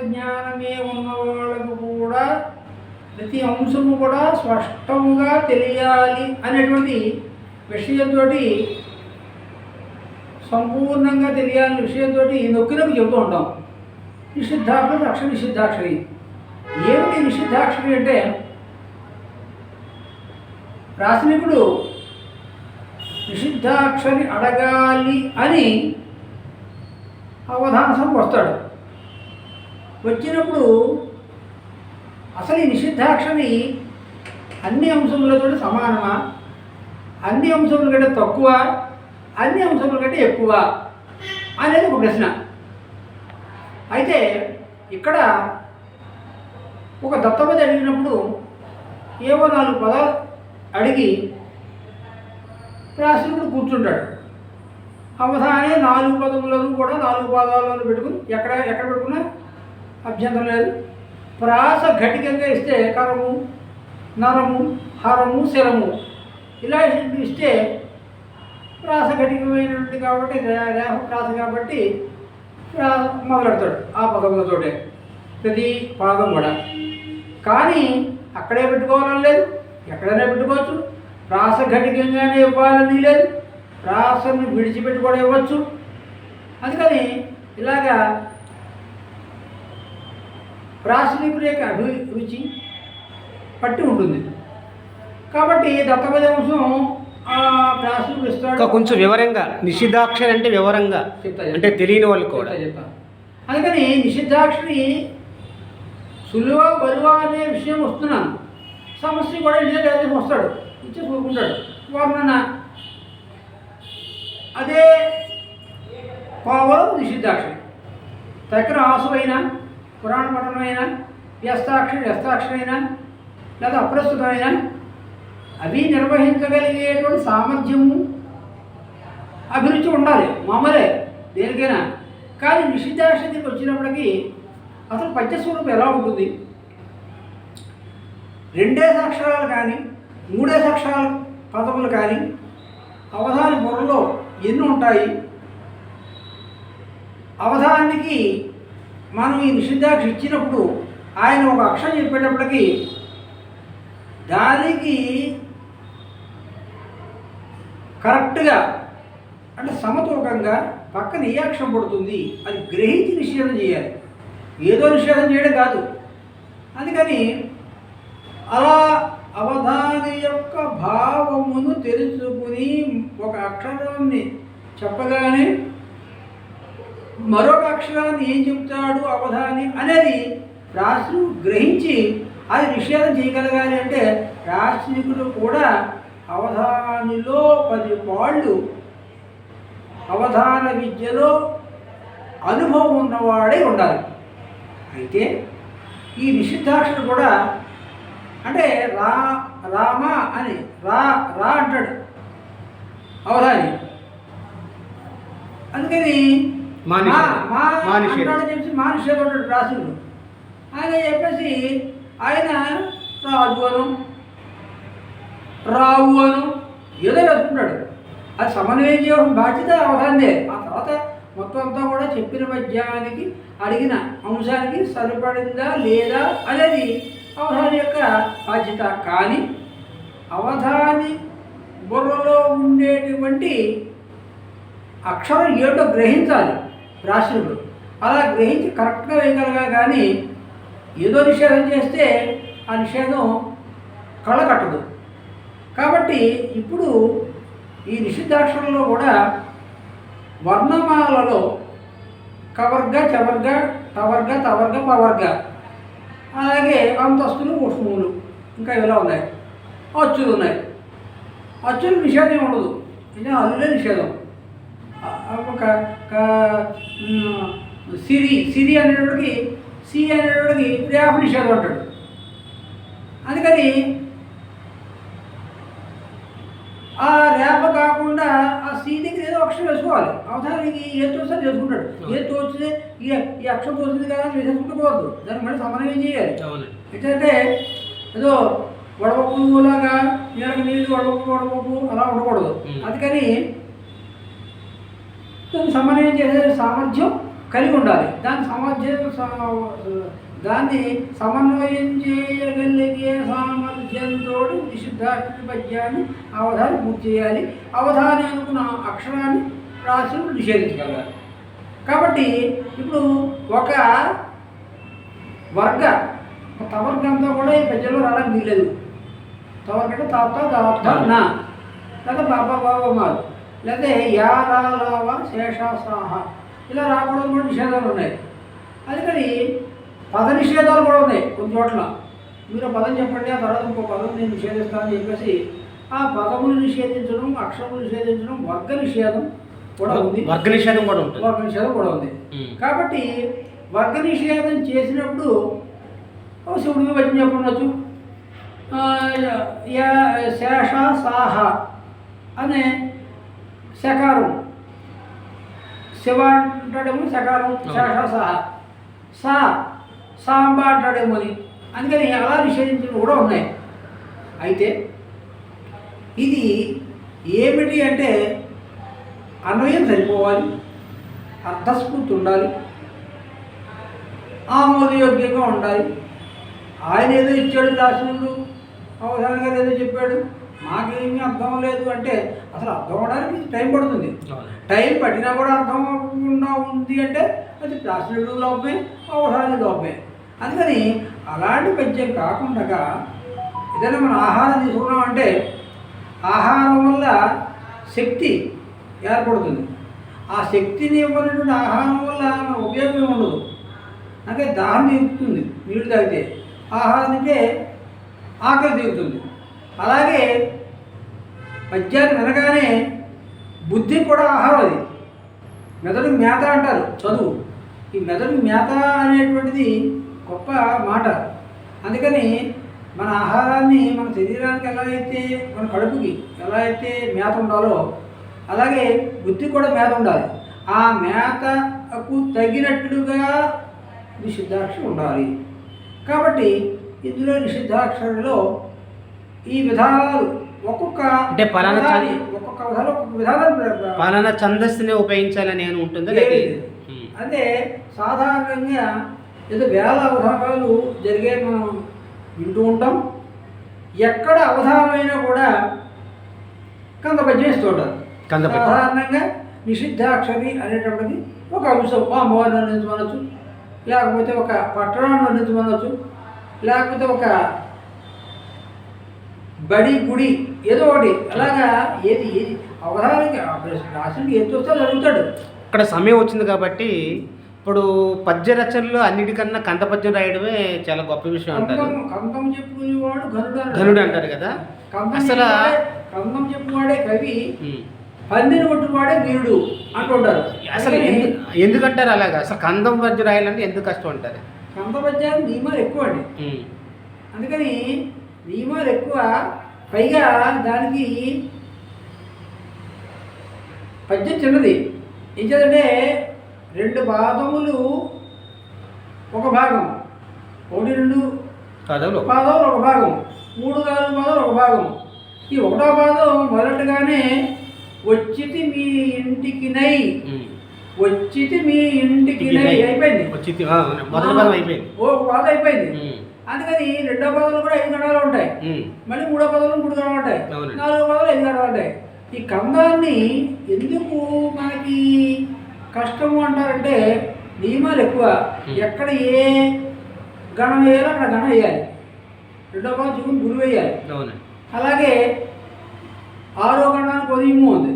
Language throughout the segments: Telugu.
జ్ఞానమే ఉన్న వాళ్ళకు కూడా ప్రతి అంశము కూడా స్పష్టంగా తెలియాలి అనేటువంటి విషయంతో సంపూర్ణంగా తెలియాలని విషయంతో నొక్కినప్పుడు చెబుతూ ఉంటాం. నిషిద్ధాక్షరి అక్షర నిషిద్ధాక్షరి. ఏమిటి నిషిద్ధాక్షరి అంటే? రాసినప్పుడు నిషిద్ధాక్షరి అడగాలి అని అవధానసం వస్తాడు. వచ్చినప్పుడు అసలు ఈ నిషిద్ధాక్షరి అన్ని అంశములతో సమానమా? అన్ని అంశముల కంటే తక్కువ అన్ని అంశముల కంటే ఎక్కువ అనేది ఒక ప్రశ్న. అయితే ఇక్కడ ఒక దత్తపది అడిగినప్పుడు ఏవో నాలుగు పదాలు అడిగి రాసినప్పుడు కూర్చుంటాడు. అవధానే నాలుగు పదములను కూడా నాలుగు పదాలను పెట్టుకుని ఎక్కడ ఎక్కడ పెట్టుకున్నా అభ్యంతరం లేదు. ప్రాస ఘటికంగా ఇస్తే కరము నరము హరము శరము. ఇలా ఇస్తే ప్రాస ఘటికమైనటువంటి కాబట్టి రేహ ప్రాస కాబట్టి మొదలెడతాడు ఆ పదములతోటే. ప్రతి పాదం కూడా. కానీ అక్కడే పెట్టుకోవాలని లేదు. ఎక్కడైనా పెట్టుకోవచ్చు. ప్రాస ఘటికంగానే ఇవ్వాలని లేదు. ప్రాసను విడిచిపెట్టి కూడా ఇవ్వచ్చు. అందుకని ఇలాగా ప్రాసనికుడి యొక్క అభిరుచి పట్టి ఉంటుంది. కాబట్టి దత్తపది ఇంకా ఇస్తాడు. కొంచెం వివరంగా నిషిద్ధాక్షరి అంటే వివరంగా అంటే తెలియని వాళ్ళు కూడా. అందుకని నిషిద్ధాక్షరి సులువ బరువ అనే విషయం వస్తున్నాను. సమస్య కూడా ఇదే లేదా వస్తాడు. ఇచ్చి చూసుకుంటాడు వర్ణన. అదే పావలం నిషిద్ధాక్షరి. దగ్గర ఆసువైన పురాణ పఠనమైన వ్యస్తాక్షరి వ్యస్తాక్షరైన లేదా అప్రస్తుతమైన అవి నిర్వహించగలిగేటువంటి సామర్థ్యము అభిరుచి ఉండాలి మామూలే దేనికైనా. కానీ నిషిద్ధాక్షతికి వచ్చినప్పటికీ అసలు పద్యస్వరూపం ఎలా ఉంటుంది? రెండే అక్షరాలు కానీ మూడే అక్షరాల పదములు కానీ అవధాని బుర్రలో ఎన్ని ఉంటాయి. అవధానానికి మనం ఈ నిషిద్ధాక్ష ఇచ్చినప్పుడు ఆయన ఒక అక్షరం చెప్పేటప్పటికి దానికి కరెక్ట్గా అంటే సమతూకంగా పక్కన ఏ అక్షరం పడుతుంది అది గ్రహించి నిషేధం చేయాలి. ఏదో నిషేధం చేయడం కాదు. అందుకని అలా అవధాని యొక్క భావమును తెలుసుకుని ఒక అక్షరాన్ని చెప్పగానే మరొక అక్షరాన్ని ఏం చెప్తాడు అవధాని అనేది రాష్ట్రం గ్రహించి అది నిషేధం చేయగలగాలి అంటే రాశికుడు కూడా అవధానిలో పది పాళ్ళు అవధాన విద్యలో అనుభవం ఉన్నవాడే ఉండాలి. అయితే ఈ నిషిద్ధాక్షరం కూడా అంటే రా రామ అని రా రా అంటాడు. అవధాని. అందుకని మా మా నిషేధం. మా మా నిషేధం. అంటాడు చెప్పేసి మా నిషేధం అంటాడు రాసుడు ఆయన చెప్పేసి ఆయన రాజు అను రావు అను ఏదో వేసుకుంటాడు అది సమన్వయం చేయడం బాధ్యత అవధాందే ఆ తర్వాత మొత్తం అంతా కూడా చెప్పిన పద్యానికి అడిగిన అంశానికి సరిపడిందా లేదా అనేది అవధాని యొక్క బాధ్యత. కానీ అవధాని బుర్రలో ఉండేటువంటి అక్షరం ఏటో గ్రహించాలి. రాసినప్పుడు అలా గ్రహించి కరెక్ట్గా వేయగలగా కానీ ఏదో నిషేధం చేస్తే ఆ నిషేధం కళ్ళ కట్టదు కాబట్టి ఇప్పుడు ఈ నిషిద్ధాక్షరంలో కూడా వర్ణమాలలో కవర్గ చవర్గ టవర్గ తవర్గ పవర్గ అలాగే అంతస్తులు ఉష్ణములు ఇంకా ఇలా ఉన్నాయి. అచ్చులు ఉన్నాయి. అచ్చులు నిషేధం ఉండదు. ఇది అల్లులే నిషేధం. ఒక సిరి సిరి అనేటోడికి సి అనేటోడికి రేప నిషేధం అంటాడు. అందుకని ఆ రేప కాకుండా ఆ సి దగ్గర ఏదో అక్షరం వేసుకోవాలి. అవసరానికి ఏ తోస్తే చేసుకుంటాడు. ఏ తోచితే ఈ అక్షరం తోచింది కదా వేసేసుకుంటూ పోవద్దు దానికి మళ్ళీ సమన్వయం చేయాలి. ఎట్లంటే ఏదో వడపప్పు లాగా నీళ్ళకి నీళ్ళు వడపప్పు వడపప్పు అలా ఉండకూడదు. అందుకని దాన్ని సమన్వయం చేసే సామర్థ్యం కలిగి ఉండాలి. దాన్ని సమర్థ దాన్ని సమన్వయం చేయగలిగే సామర్థ్యంతో నిషిద్ధాక్షర పద్యాన్ని అవధాని పూర్తి చేయాలి. అవధాని అనుకున్న అక్షరాన్ని రాసి నిషేధించగలగాలి. కాబట్టి ఇప్పుడు ఒక వర్గ ఒక తవర్గంతో కూడా ఈ పద్యంలో రావడానికి వీల్లేదు. తవర్గంటే తాత దాత నా. లేదా బాబా బాబా మారు లేదా యా రా లావా శేషాసాహ. ఇలా రాకూడదు కూడా నిషేధాలు ఉన్నాయి. అందుకని పద నిషేధాలు కూడా ఉన్నాయి కొన్ని చోట్ల. మీరు పదం చెప్పండి ఆ తర్వాత ఇంకో పదం నేను నిషేధిస్తానని చెప్పేసి ఆ పదములు నిషేధించడం అక్షరములు నిషేధించడం వర్గ నిషేధం కూడా ఉంది. వర్గ నిషేధం కూడా ఉంటుంది. వర్గ నిషేధం కూడా ఉంది. కాబట్టి వర్గ నిషేధం చేసినప్పుడు శివుడికి వచ్చి చెప్పవచ్చు శేష సాహ అనే శకారం శివ అంటాడేమో శకారం శేష సాహ. సా సాంబ అంటాడేమో అని. అందుకని అలా నిషేధించినవి కూడా ఉన్నాయి. అయితే ఇది ఏమిటి అంటే అన్వయం సరిపోవాలి అర్థస్ఫూర్తి ఉండాలి ఆమోదయోగ్యంగా ఉండాలి. ఆయన ఏదో ఇచ్చాడు దాసుడు అవధాని గారు ఏదో చెప్పాడు. మాకేమీ అర్థం లేదు అంటే అసలు అర్థం అవడానికి టైం పడుతుంది. టైం పట్టినా కూడా అర్థం అవ్వకుండా ఉంది అంటే అది దాసుడు లోపమే అవధాని లోపమే అందుకని అలాంటి పద్యం కాకుండా ఏదైనా మనం ఆహారం తీసుకున్నామంటే ఆహారం వల్ల శక్తి ఏర్పడుతుంది. ఆ శక్తిని ఇవ్వనటువంటి ఆహారం వల్ల మన ఉపయోగం ఉండదు. అంటే దాహం తీరుతుంది. నీళ్ళు తాగితే ఆహారం తింటే ఆకలి తీరుతుంది. అలాగే పద్యాన్ని వినగానే బుద్ధి కూడా ఆహారం అది. మెదడు మేత అంటారు చదువు. ఈ మెదడు మేత అనేటువంటిది గొప్ప మాట. అందుకని మన ఆహారాన్ని మన శరీరానికి ఎలా అయితే మన కడుపుకి ఎలా అయితే మేత ఉండాలో అలాగే బుద్ధి కూడా మేత ఉండాలి. ఆ మేతకు తగినట్లుగా నిషిద్ధాక్షరం ఉండాలి. కాబట్టి ఇందులో నిషిద్ధాక్షరంలో ఈ విధానాలు ఒక్కొక్క అంటే పలానా ఒక్కొక్క విధానం ఒక్కొక్క విధానం పలానా ఛందస్సునే ఉపయోగించాలని ఏమైనా ఉంటుందా లేదు. అంటే సాధారణంగా ఏదో వేల అవధానాలు జరిగే మనం వింటూ ఉంటాం. ఎక్కడ అవధానమైనా కూడా కంద పద్యం ఇస్తూ ఉంటారు. కందపద్యం. సాధారణంగా నిషిద్ధాక్షరి అనేటప్పటికి ఒక అంశం అమ్మవారిని వర్ణించమనొచ్చు లేకపోతే ఒక పట్టణాన్ని వర్ణించమనొచ్చు లేకపోతే ఒక బడి గుడి ఏదో ఒకటి. అలాగా ఏది ఏది? అవధానానికి రాసిన ఏది చూస్తే అడుగుతాడు. ఇక్కడ సమయం వచ్చింది కాబట్టి ఇప్పుడు పద్య రచనలో అన్నిటికన్నా కంద పద్యం రాయడమే చాలా గొప్ప విషయం అంటారు. కందం చెప్పుకునేవాడు అంటారు. ఘనుడు అంటారు కదా? అసలు- కందం చెప్పువాడే కవి. పందిని కొట్టువాడే వీరుడు అంటుంటారు. అసలు ఎందుకంటారు అలాగా? అసలు కందం పద్యం రాయాలంటే ఎందుకు కష్టం అంటారు? కంద పద్యాలు నియమాలు ఎక్కువ అండి. అందుకని నియమాలు ఎక్కువ పైగా దానికి పద్యం చిన్నది. ఏం చేద్దంటే రెండు పాదములు ఒక భాగం. ఒకటి రెండు చదువులు పాదాలు ఒక భాగం. మూడు నాలుగు పాదాలు ఒక భాగం. ఈ ఒకటో పాదం మొదలట్టుగానే వచ్చితి మీ ఇంటికి నై. వచ్చితి మీ ఇంటికి నై. అయిపోయింది. ఓ పాదం అయిపోయింది. అందుకని రెండో పదాలు కూడా ఐదు గణాలు ఉంటాయి. మళ్ళీ మూడో పదాలు మూడు గణాలు ఉంటాయి. నాలుగో పదాలు ఐదు గణాలు ఉంటాయి. ఈ కందాన్ని ఎందుకు మనకి కష్టము అంటారంటే నియమాలు ఎక్కువ. ఎక్కడ ఏ గణం వేయాలో అక్కడ గణం వేయాలి. రెండో పదం చూసుకుని గురువు వేయాలి. అలాగే ఆరో గణానికి నియమం ఉంది.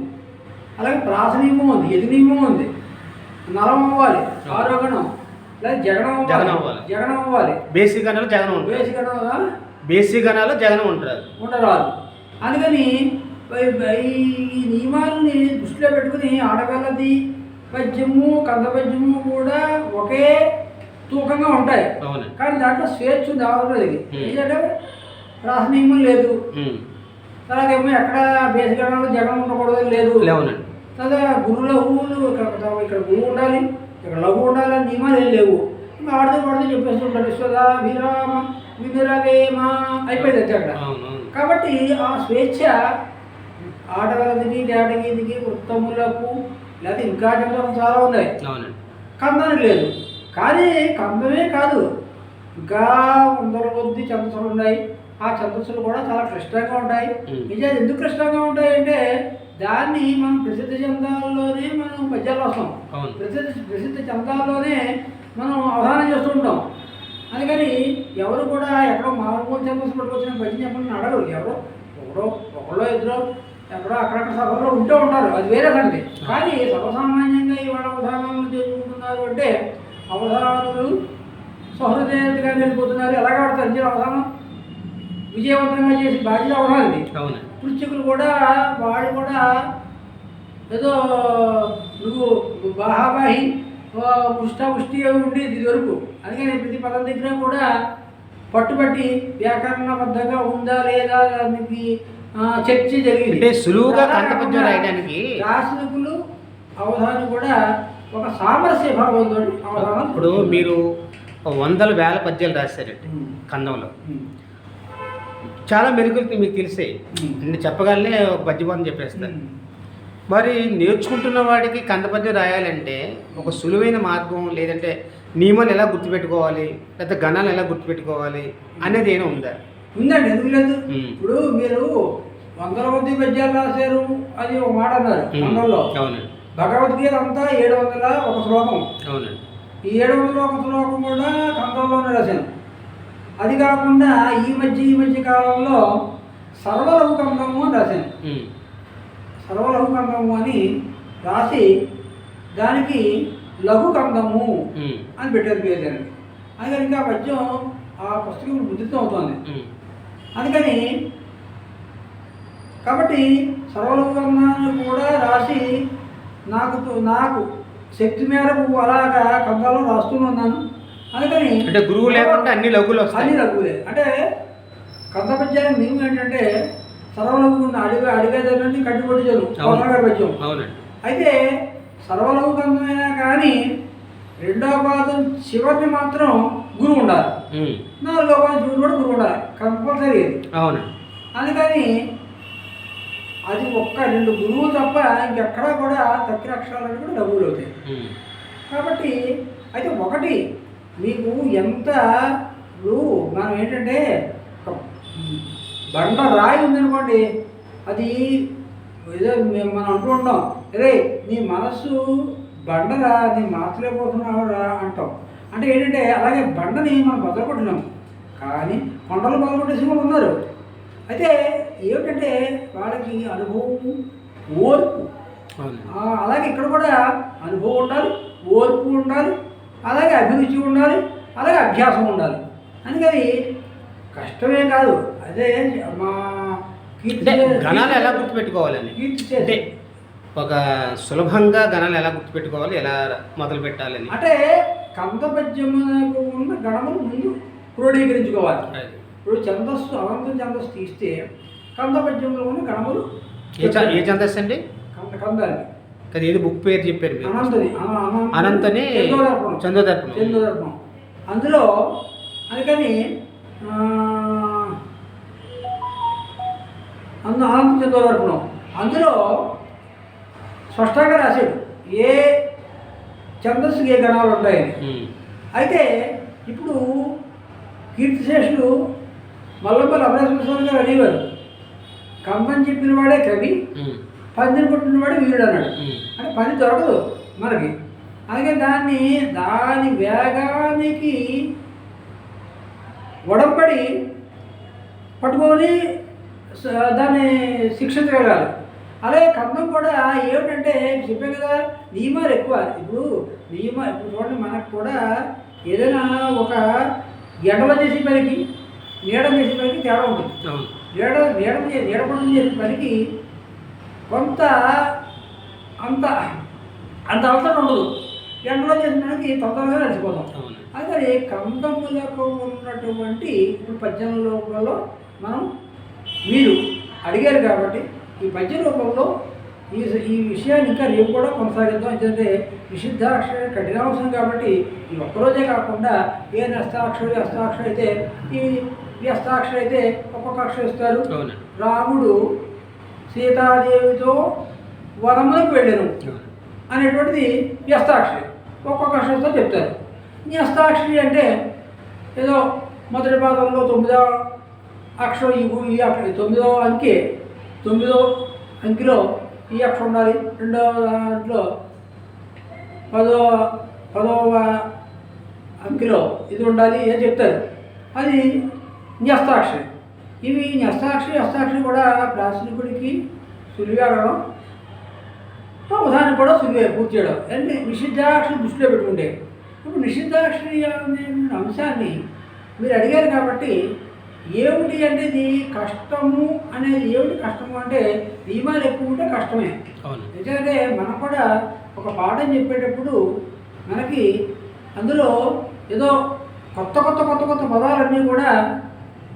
అలాగే ప్రాస నియమం ఉంది ఎది నియమం ఉంది. నలం అవ్వాలి ఆరో గణం. లేదా జగనం జగనం అవ్వాలి. జగనం అవ్వాలి. బేసిక్ గణాలు జగనం ఉంటారు. వేసి గణం బేసిక్ గణాలు జగనం ఉంటారు. ఉండరాదు. అందుకని ఈ- నియమాలని దృష్టిలో పెట్టుకుని ఆడగలది పద్యము కంద పద్యము కూడా ఒకే తూకంగా ఉంటాయి. కానీ దాంట్లో స్వేచ్ఛ ఉంది. ఏంటంటే రాస నియమం లేదు. తర్వాత ఏమో ఎక్కడ బేసిగణంలో జగన్ ఉండకూడదు లేదు. తర్వాత గురు లఘువులు ఇక్కడ ఇక్కడ గురువు ఉండాలి. ఇక్కడ లఘు ఉండాలి అని నియమాలు ఏం లేవు. ఇంకా ఆడితే పడితే చెప్పేస్తుంటారు విశ్వదా విరామ వినురవేమ అయిపోయింది అంతే అక్కడ. కాబట్టి ఆ స్వేచ్ఛ ఆటగాళ్ళకి తేటగీతికి ఉత్తములకు లేదా ఇంకా చెప్పడం చాలా ఉన్నాయి. కందానికి లేదు. కానీ కందమే కాదు ఇంకా వందల కొద్ది ఛందస్సులు ఉన్నాయి. ఆ ఛందస్సులు కూడా చాలా క్లిష్టంగా ఉంటాయి. నిజాలు ఎందుకు క్లిష్టంగా ఉంటాయి అంటే దాన్ని మనం ప్రసిద్ధ చందాల్లోనే మనం పద్యాలు వస్తాం ప్రసిద్ధ ప్రసిద్ధ చందాల్లోనే మనం అవధానం చేస్తూ ఉంటాం. అందుకని ఎవరు కూడా ఎక్కడో మామూలు ఛందస్సు పట్టుకొచ్చిన పద్యం చెప్పని అడగరు. ఎవరో ఒకడో ఒకళ్ళో ఇద్దరు ఎక్కడో అక్కడక్కడ సభలో ఉంటూ ఉంటారు. అది వేరే సంగతి. కానీ సర్వసామాన్యంగా ఇవాళ అవధానాలు చేసుకుంటున్నారు అంటే అవధానులు సహృదయంగా వెళ్ళిపోతున్నారు. ఎలాగ ఆడతారు? అవధానం విజయవంతంగా చేసి బాధ్యత అవును. పృచ్ఛకులు కూడా వాళ్ళు కూడా ఏదో నువ్వు బాహాబాహి పుష్టాపుష్టి ఉండి ఇది దొరుకు అందుకని ప్రతి పదం దగ్గర కూడా పట్టుబట్టి వ్యాకరణబద్ధంగా ఉందా లేదా దానికి చర్చ జరిగింది. సులువుగా కాకుండా రాయడానికి దార్శనికులు అవధానం కూడా ఒక సామరస్య భావంతో అవధానం ఇప్పుడు మీరు వందల వేల పద్యాలు రాశారండి కందంలో. చాలా మెరుగులు మీకు తెలిసాయి ఉమ్, నేను చెప్పగానే ఒక పద్యపదం చెప్పేస్తాను. మరి నేర్చుకుంటున్న వాడికి కందపద్యం రాయాలంటే ఒక సులువైన మార్గం లేదంటే నియమాలు ఎలా గుర్తుపెట్టుకోవాలి లేదా గణాలు ఎలా గుర్తుపెట్టుకోవాలి అనేది ఏమైనా ఉందా? ఉందండి ఎందుకు లేదు. ఇప్పుడు మీరు వందల కొద్ది పద్యాలు రాశారు అది ఒక మాట అన్నారు అవునండి. భగవద్గీత అంతా ఏడు వందల ఒక శ్లోకం. అవునండి. ఈ ఏడు వందల ఒక శ్లోకం కూడా కందంలోనే రాశాను అది కాకుండా ఈ మధ్య ఈ మధ్య కాలంలో సర్వలఘు కందము అని రాశాను కందము అని రాసి దానికి లఘు కందము ఉమ్. అని పెట్టారు పేరు. దానికి అందుకని ఇంకా పద్యం ఆ పుస్తకం ముద్రితం అవుతోంది. అందుకని కాబట్టి సర్వలోకన్నాన్ని కూడా రాసి నాకు నాకు శక్తి మేరకు అలాగా కందాలో రాస్తూనే ఉన్నాను. అందుకని అంటే గురువు లేకుండా అన్ని లఘువులు వస్తాయి. అన్ని రఘువులే అంటే కంద పద్యానికి మేము ఏంటంటే సర్వలఘు ఉన్న అడిగే అడిగేదాన్ని కట్టుబడి చదువు అవును. పద్యం. అవునండి. అయితే సర్వలఘు కందమైనా కానీ రెండో పాదం చివరిని మాత్రం గురువు ఉండాలి. నాలుగో పాదం చివరి కూడా గురువు ఉండాలి. కంపల్సరీ ఇది అవునండి. అందుకని అది ఒక్క రెండు గురువు తప్ప ఇంకెక్కడా కూడా తక్కిన అక్షరాలు కూడా డబ్బులు అవుతాయి. కాబట్టి అయితే ఒకటి మీకు ఎంత మనం ఏంటంటే బండ రాయి ఉందనుకోండి అది ఏదో మేము మనం అంటూ ఉంటాం. రే నీ మనస్సు బండరా నీ మార్చలేకపోతున్నావు రా అంటాం. అంటే ఏంటంటే అలాగే బండని మనం బదలకొట్టినాం కానీ కొండలు బదలకొట్టేసి వాళ్ళు ఉన్నారు. అయితే ఏమిటంటే వాళ్ళకి అనుభవం ఓర్పు. అలాగే ఇక్కడ కూడా అనుభవం ఉండాలి ఓర్పు ఉండాలి అలాగే అభిరుచి ఉండాలి అలాగే అభ్యాసం ఉండాలి. అందుకని కష్టమే కాదు అదే మా కీర్తి అంటే గణాలు ఎలా గుర్తుపెట్టుకోవాలని కీర్తి అంటే ఒక సులభంగా గణాలు ఎలా గుర్తుపెట్టుకోవాలి ఎలా మొదలు పెట్టాలని? అంటే కంద పద్యమునకు ఉన్న గణములు ముందు క్రోడీకరించుకోవాలి. ఇప్పుడు ఛందస్సు అనంతం ఛందస్సు తీస్తే కంద పద్యములో ఉన్న గణములు ఏ ఛందస్సు అండి? కంద కందాలి కదా ఏది బుక్ పేరు చెప్పారు మీరు అనంతని. చందోదర్పణం. చందోదర్పణం అందులో అందుకని అందు అనంత చందోదర్పణం అందులో స్పష్టంగా రాశాడు ఏ ఛందస్సుకి ఏ గణాలు ఉంటాయని. అయితే ఇప్పుడు కీర్తిశేషులు మల్లపల్లి అమరేశ్వర గారు అనేవారు కంపని చెప్పిన వాడే కవి. పందిని కొట్టిన వాడే వీరుడు అన్నాడు. అంటే పని దొరకదు మనకి. అందుకే దాన్ని దాని వేగానికి ఒడంపడి పట్టుకొని దాన్ని శిక్షించగలగాలి అలాగే కందం కూడా ఏమిటంటే చెప్పే కదా నియమాలు ఎక్కువ. ఇప్పుడు నియమ ఇప్పుడు చూడండి మనకు కూడా ఏదైనా ఒక ఎండలో చేసే పనికి నీడం చేసే పనికి తేడా ఉంటుంది. నీడ నీడం చే నీడపడం చేసే పనికి కొంత అంత అంత అవసరం ఉండదు. ఎండలో చేసిన పనికి తొందరగా నడిచిపోతాం అదే కందములకు ఉన్నటువంటి ఇప్పుడు పద్యం రూపంలో మనం మీరు అడిగారు కాబట్టి ఈ పద్య రూపంలో ఈ ఈ విషయాన్ని ఇంకా రేపు కూడా కొనసాగిద్దాం. ఎందుకంటే నిషిద్ధాక్షర కఠినాంశం కాబట్టి ఈ ఒక్కరోజే కాకుండా ఏ నస్తాక్షరి హస్తాక్షరి అయితే ఈ ఈ హస్తాక్షరి అయితే ఒక్కొక్క అక్షరం ఇస్తారు. రాముడు సీతాదేవితో వనములకు వెళ్ళాను అనేటువంటిది వ్యస్తాక్షరి ఒక్కొక్క అక్షరంతో చెప్తారు. ఈ హస్తాక్షరి అంటే ఏదో మొదటి పాదంలో తొమ్మిదో అక్షరం ఈ అక్షరం తొమ్మిదో అంకె తొమ్మిదో అంకెలో ఈ అక్షరం ఉండాలి. రెండో దాంట్లో పదో పదవ అంకెలో ఇది ఉండాలి అని చెప్తారు. అది న్యస్తాక్షరి ఇవి న్యస్తాక్షరి హస్తాక్షరి కూడా ప్రాచీనికుడికి సులువే అడగడం అవధానం కూడా సులువే పూర్తి చేయడం. అంటే నిషిద్ధాక్షరి దృష్టిలో పెట్టుకుంటే. ఇప్పుడు నిషిద్ధాక్షరి అనే అంశాన్ని మీరు అడిగారు కాబట్టి ఏమిటి అనేది కష్టము అనేది ఏమిటి కష్టము అంటే నియమాలు ఎక్కువ ఉంటే కష్టమే. ఎందుకంటే మనం కూడా ఒక పాఠం చెప్పేటప్పుడు మనకి అందులో ఏదో కొత్త కొత్త కొత్త కొత్త పదాలన్నీ కూడా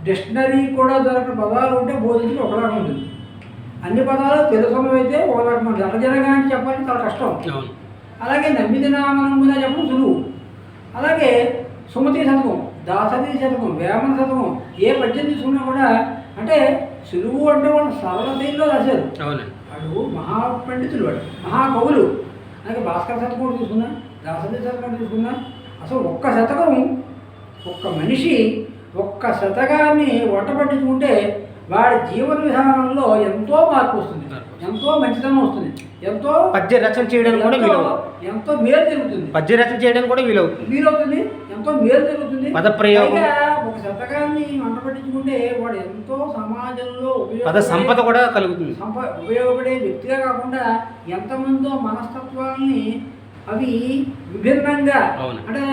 డిక్షనరీ కూడా దొరకని పదాలు ఉంటే బోధించి ఒకలాగా ఉంటుంది. అన్ని పదాలు తెలుసున్నవైతే ఒకలాగా అని చెప్పాలి చాలా కష్టం. అలాగే నమ్మిది నామనం మీద చెప్పడం సులువు. అలాగే సుమతి శతకం దాసరి శతకం వేమన శతకం ఏ పద్యం తీసుకున్నా కూడా అంటే సులువు అంటే వాళ్ళు సరళ శైలిలో రాశారు. వాడు మహాపండితులు వాడు మహాకవులు. అలాగే భాస్కర శతకం తీసుకున్నా దాసరి శతకం తీసుకున్నా అసలు ఒక్క శతకం ఒక్క మనిషి ఒక్క శతకాన్ని వంట పట్టించుకుంటే వాడి జీవన విధానంలో ఎంతో మార్పు వస్తుంది. ఎంతో మంచితనం వస్తుంది. ఎంతో పద్య రచన చేయడానికి కూడా వీలవుతుంది. ఎంతో మేలు జరుగుతుంది. పద్య రచన చేయడానికి కూడా వీలవుతుంది. వీలవుతుంది. ఎంతో మేలు జరుగుతుంది. పదప్రయోగం. ఒక శతకాన్ని వంట పట్టించుకుంటే వాడు ఎంతో సమాజంలో పద సంపద కూడా కలుగుతుంది. సంప ఉపయోగపడే వ్యక్తిగా కాకుండా ఎంతమందో మనస్తత్వాల్ని అవి విభిన్నంగా. అంటే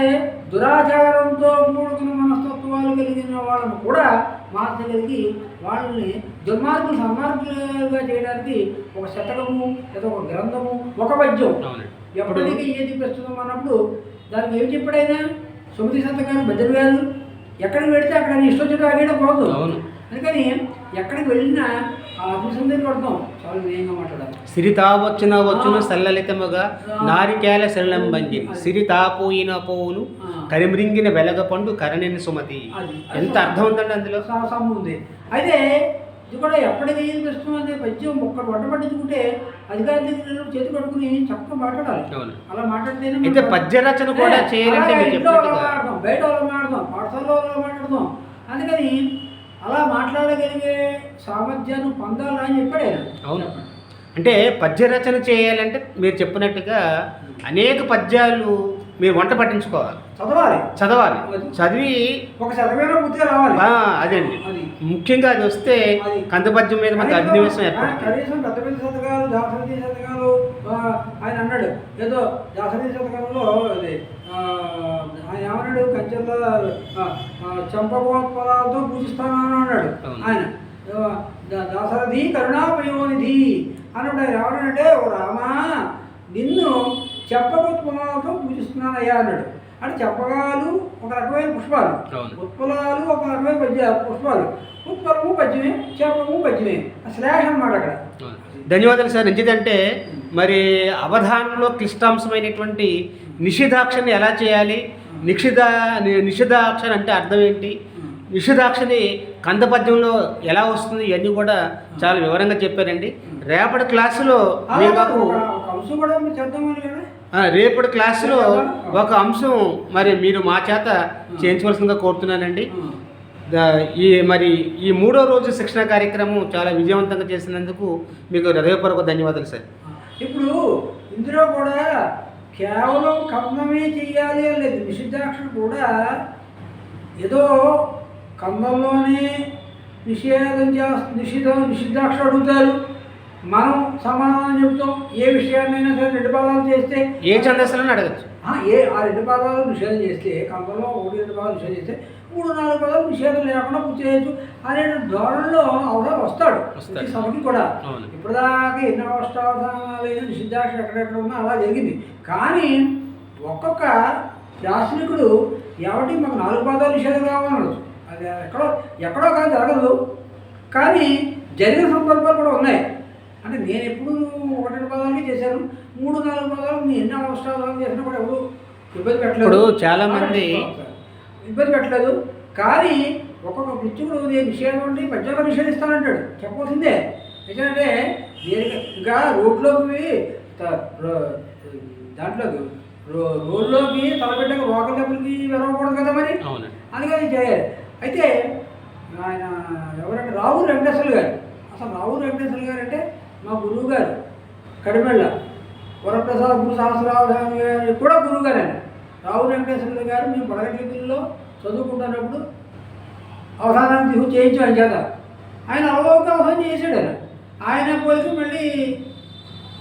దురాచారంతో కూడుకున్న మనస్తత్వాలు కలిగిన వాళ్ళను కూడా మార్చగలిగి వాళ్ళని దుర్మార్గులు సన్మార్గులుగా చేయడానికి ఒక శతకము లేదా ఒక గ్రంథము ఒక పద్యం. ఎప్పటికీ ఏది ప్రస్తుతం అన్నప్పుడు దానికి ఏమి చెప్పాడైనా? సుమతి భద్ర గారు. ఎక్కడికి వెళితే అక్కడ ఇష్టం అడిగడం పోదు. అవును. అందుకని ఎక్కడికి వెళ్ళినా ఆ అభిసందరి పడతాం చాలా వినయంగా మాట్లాడాలి. సిరితా వచ్చిన సల్లలితముగా నారికేల శరణంబంగి సిరితా పోయిన పోవును కరిమ్రింగిన వెలగ పండు కరణిని సుమతి. ఎంత అర్థం ఉందండి అందులో? ఉంది. అయితే ఇది కూడా ఎప్పటికీ ప్రస్తుతం అనే పద్యం ఒక్కటి వంట పట్టించుకుంటే అధికారి దగ్గర చేతి పట్టుకుని చక్కగా మాట్లాడాలి. అలా మాట్లాడితేనే అయితే పద్య రచన కూడా చేయాలంటే బయట వాళ్ళు మాట్లాడదాం. పాఠశాలలో వాళ్ళు మాట్లాడదాం. అందుకని అలా మాట్లాడగలిగే సామర్థ్యాన్ని పొందాలని చెప్పాడు ఆయన అవును. అంటే పద్య రచన చేయాలంటే మీరు చెప్పినట్టుగా అనేక పద్యాలు మీరు వంట పట్టించుకోవాలి. చదవాలి. చదవాలి. చదివి ఒక పూర్తిగా రావాలి. అదండి అది ముఖ్యంగా అది వస్తే. కందపద్యం మీద మనకు అభినవేశం కనీసం పెద్ద పెద్ద శతకాలు శతకాలు ఆయన అన్నాడు. ఏదో దాసరథి శతకంలో ఏమన్నాడు కంచెల్లో చంపకోత్పదాలతో పూజిస్తాను అని అన్నాడు. ఆయన ఏవో, దా- దాసరథి కరుణాపయోనిధి అన్నాడు ఆయన ఎవరంటే ఓ రామా నిన్ను చెప్పకోత్పదాలతో పూజిస్తున్నానయ్యా అన్నాడు. అంటే చెప్పగాలు ఒక రకమైన పుష్పాలు. ఉత్పలాలు ఒక రకమైన పద్య పుష్పాలు. ఉత్పలము పద్యమే చెప్పము పద్యమే. శ్లేష అన్నమాట అక్కడ. ధన్యవాదాలు సార్. ఎందుకంటే మరి అవధానంలో క్లిష్టాంశమైనటువంటి నిషిధాక్షని ఎలా చేయాలి? నిషిధ ని- నిషిధాక్షర అంటే అర్థం ఏంటి? నిషిధాక్షని కందపద్యంలో ఎలా వస్తుంది? ఇవన్నీ కూడా చాలా వివరంగా చెప్పారండి. రేపటి క్లాసులో మీకు మీరు రేపటి క్లాసులో ఒక అంశం మరి మీరు మా చేత చేయించవలసిందిగా కోరుతున్నానండి. ఈ మరి ఈ మూడో రోజు శిక్షణ కార్యక్రమం చాలా విజయవంతంగా చేసినందుకు మీకు హృదయపూర్వక ధన్యవాదాలు సార్. ఇప్పుడు ఇందులో కూడా కేవలం కందమే చేయాలి అని లేదు నిషిద్ధాక్షుడు కూడా ఏదో కందంలోనే నిషేధం చేస్త నిషిద్ధం నిషిద్ధాక్షుడు అడుగుతారు. మనం సమాధానం చెబుతాం. ఏ విషయాన్నైనా సరే రెండు చేస్తే ఏ ఛందస్సులను అడగచ్చు. ఏ ఆ రెండు పదాలు నిషేధం చేస్తే కంపంలో ఒకటి రెండు పదాలు నిషేధం చేస్తే మూడు నాలుగు పదాలు నిషేధం లేకుండా పూర్తి చేయొచ్చు. అనే ధోరణిలో అవసరం వస్తాడు. ప్రతి సభకి కూడా. ఇప్పటిదాకా ఎన్ని అవస్థావధానాలైన నిషిద్ధాక్ష ఎక్కడెక్కడ ఉన్నా అలా జరిగింది. కానీ ఒక్కొక్క దార్శనికుడు ఎవరికి మాకు నాలుగు పదాలు నిషేధం కావాలనొచ్చు. అది ఎక్కడో ఎక్కడో కానీ జరగదు. కానీ జరిగిన సందర్భాలు కూడా ఉన్నాయి. అంటే నేను ఎప్పుడు ఒకటి పదాలకి చేశాను. మూడు నాలుగు పదాలు నేను ఎన్ని అవసరాలు చేసినా కూడా ఎవరు ఇబ్బంది పెట్టలేదు. చాలా మంది ఇబ్బంది పెట్టలేదు. కానీ ఒక్కొక్క పిచ్చుకుడు నేను నిషేధం అంటే పద్యంగా నిషేధిస్తానంటాడు చెప్పవలసిందే. ఎందుకంటే ఇంకా రోడ్లోకి దాంట్లోకి రో రోడ్లోకి తలపెట్టక రోకల దెబ్బలకి వెరవకూడదు కదా మరి? అందుకని చేయాలి. అయితే ఆయన ఎవరంటే రావు వెంకటేశ్వర గారు. అసలు రావు వెంకటేశ్వర గారు అంటే మా గురువు గారు కడిమెళ్ళ వరప్రసాద్ గురు సహస్రావు గారు కూడా గురువు గారు ఆయన రావు వెంకటేశ్వర గారు మేము పడగట్లలో చదువుకుంటున్నప్పుడు అవధానం తీసుకు చేయించాం చేత ఆయన అవగాహన అవసరం చేశాడు ఆయన. ఆయన పోలికి మళ్ళీ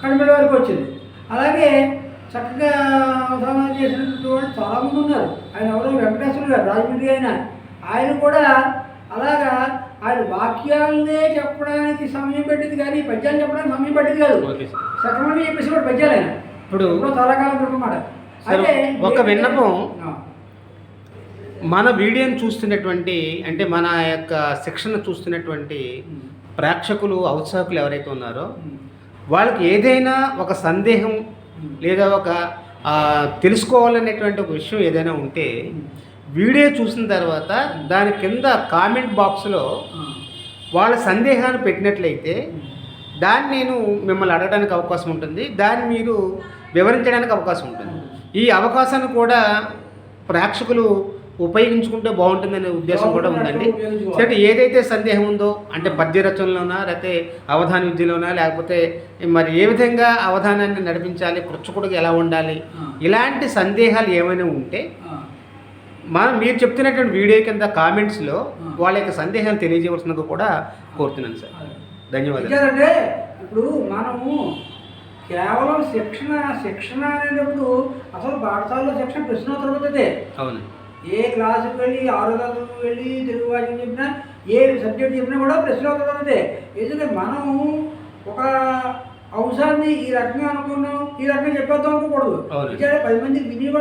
కడిమెళ్ళ వరకు వచ్చింది. అలాగే చక్కగా అవధానం చేసినటువంటి వాళ్ళు చాలామంది ఉన్నారు. ఆయన ఎవరో? వెంకటేశ్వర గారు రాజమండ్రి ఆయన. ఆయన కూడా అలాగా ఆయన వాక్యాలనే చెప్పడానికి సమయం పెట్టింది కానీ పద్యాలు చెప్పడానికి సమయం పట్టింది కాదు. సక్రమంగా చెప్పేసి కూడా పద్యాలు ఆయన. ఇప్పుడు చాలా కాలం క్రితం మాట. సరే, ఒక విన్నపం. మన వీడియోని చూస్తున్నటువంటి అంటే మన యొక్క శిక్షణ చూస్తున్నటువంటి ప్రేక్షకులు ఔత్సాహకులు ఎవరైతే ఉన్నారో వాళ్ళకి ఏదైనా ఒక సందేహం లేదా ఒక తెలుసుకోవాలనేటువంటి ఒక విషయం ఏదైనా ఉంటే వీడియో చూసిన తర్వాత దాని కింద కామెంట్ బాక్స్లో వాళ్ళ సందేహాన్ని పెట్టినట్లయితే. దాన్ని నేను మిమ్మల్ని అడగడానికి అవకాశం ఉంటుంది. దాన్ని మీరు వివరించడానికి అవకాశం ఉంటుంది. ఈ అవకాశాన్ని కూడా ప్రేక్షకులు ఉపయోగించుకుంటే బాగుంటుందనే ఉద్దేశం కూడా ఉందండి. సరే ఏదైతే సందేహం ఉందో అంటే పద్య రచనలోనా లేకపోతే అవధాన విద్యలోనా లేకపోతే మరి ఏ విధంగా అవధానాన్ని నడిపించాలి పృచ్ఛకుడికి ఎలా ఉండాలి ఇలాంటి సందేహాలు ఏమైనా ఉంటే మనం మీరు చెప్తున్నటువంటి వీడియో కింద కామెంట్స్లో వాళ్ళ యొక్క సందేహాలు తెలియజేయవలసిందిగా కూడా కోరుతున్నాను సార్. ధన్యవాదాలు. ఎందుకంటే ఇప్పుడు మనము కేవలం శిక్షణ శిక్షణ అనేటప్పుడు అసలు పాఠశాలలో శిక్షణ ప్రశ్నోత్తర పద్ధతే. అవును. ఏ క్లాసుకి వెళ్ళి ఆరో తరగతికి వెళ్ళి తెలుగు భాష చెప్పినా ఏ సబ్జెక్ట్ చెప్పినా కూడా ప్రశ్నోత్తర పద్ధతే. ఎందుకంటే మనము ఒక అంశాన్ని ఈ రకంగా అనుకున్నాం ఈ రకంగా చెప్పేద్దాం అనుకోకూడదు. పది మందికి విని